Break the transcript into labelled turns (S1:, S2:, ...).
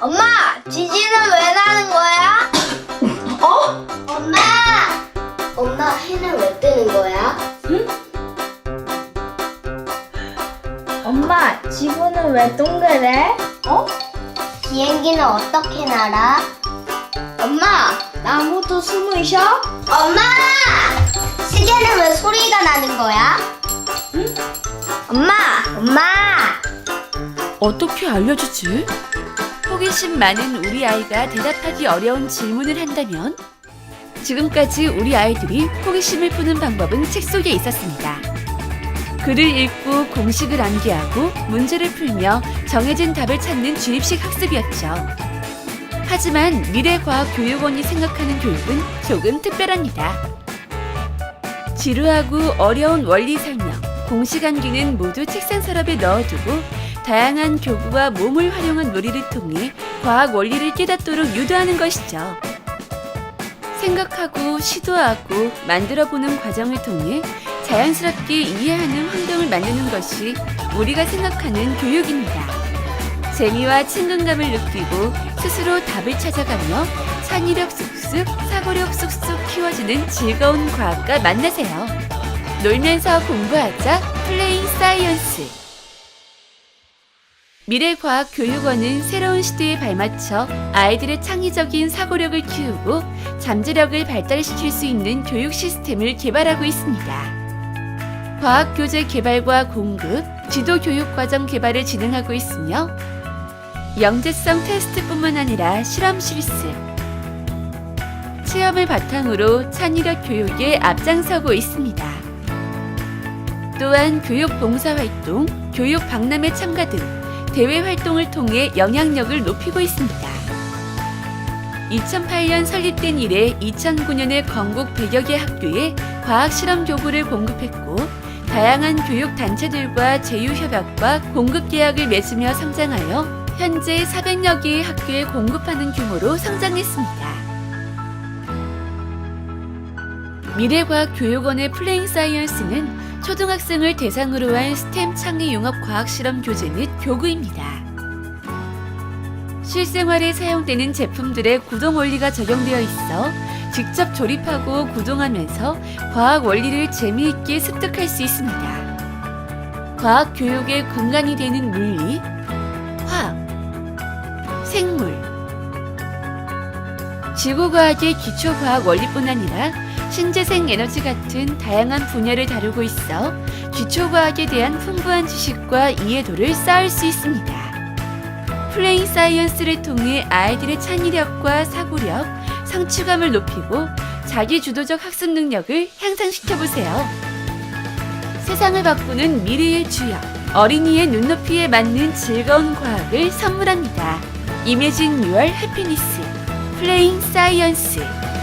S1: 엄마, 지진은 왜 나는 거야? 어? 엄마! 엄마, 해는 왜 뜨는 거야?
S2: 엄마, 지구는 왜 동그래?
S1: 어? 비행기는 어떻게 날아? 엄마, 나무도 숨을 쉬어? 엄마! 시계는 왜 소리가 나는 거야? 엄마, 엄마!
S3: 어떻게 알려주지? 호기심 많은 우리 아이가 대답하기 어려운 질문을 한다면 지금까지 우리 아이들이 호기심을 푸는 방법은 책 속에 있었습니다. 글을 읽고 공식을 암기하고 문제를 풀며 정해진 답을 찾는 주입식 학습이었죠. 하지만 미래과학교육원이 생각하는 교육은 조금 특별합니다. 지루하고 어려운 원리 설명, 공식 암기는 모두 책상 서랍에 넣어두고 다양한 교구와 몸을 활용한 놀이를 통해 과학 원리를 깨닫도록 유도하는 것이죠. 생각하고 시도하고 만들어 보는 과정을 통해 자연스럽게 이해하는 환경을 만드는 것이 우리가 생각하는 교육입니다. 재미와 친근감을 느끼고 스스로 답을 찾아가며 창의력 쑥쑥, 사고력 쑥쑥 키워주는 즐거운 과학과 만나세요. 놀면서 공부하자 플레잉 사이언스. 미래과학교육원은 새로운 시대에 발맞춰 아이들의 창의적인 사고력을 키우고 잠재력을 발달시킬 수 있는 교육 시스템을 개발하고 있습니다. 과학교재 개발과 공급, 지도 교육 과정 개발을 진행하고 있으며 영재성 테스트뿐만 아니라 실험 실습, 체험을 바탕으로 창의력 교육에 앞장서고 있습니다. 또한 교육 봉사활동, 교육 박람회 참가 등 대외 활동을 통해 영향력을 높이고 있습니다. 2008년 설립된 이래 2009년에 건국 100여 개 학교에 과학 실험 교구를 공급했고 다양한 교육 단체들과 제휴 협약과 공급 계약을 맺으며 성장하여 현재 400여 개의 학교에 공급하는 규모로 성장했습니다. 미래과학교육원의 플레잉 사이언스는 초등학생을 대상으로 한 스템 창의 융합 과학 실험 교재 및 교구입니다. 실생활에 사용되는 제품들의 구동 원리가 적용되어 있어 직접 조립하고 구동하면서 과학 원리를 재미있게 습득할 수 있습니다. 과학 교육의 근간이 되는 물리, 화학, 생물, 지구과학의 기초과학 원리뿐 아니라 신재생 에너지 같은 다양한 분야를 다루고 있어 기초과학에 대한 풍부한 지식과 이해도를 쌓을 수 있습니다. 플레잉 사이언스를 통해 아이들의 창의력과 사고력, 성취감을 높이고 자기 주도적 학습 능력을 향상시켜 보세요. 세상을 바꾸는 미래의 주역, 어린이의 눈높이에 맞는 즐거운 과학을 선물합니다. 이매진 유얼 해피니스, 플레잉 사이언스.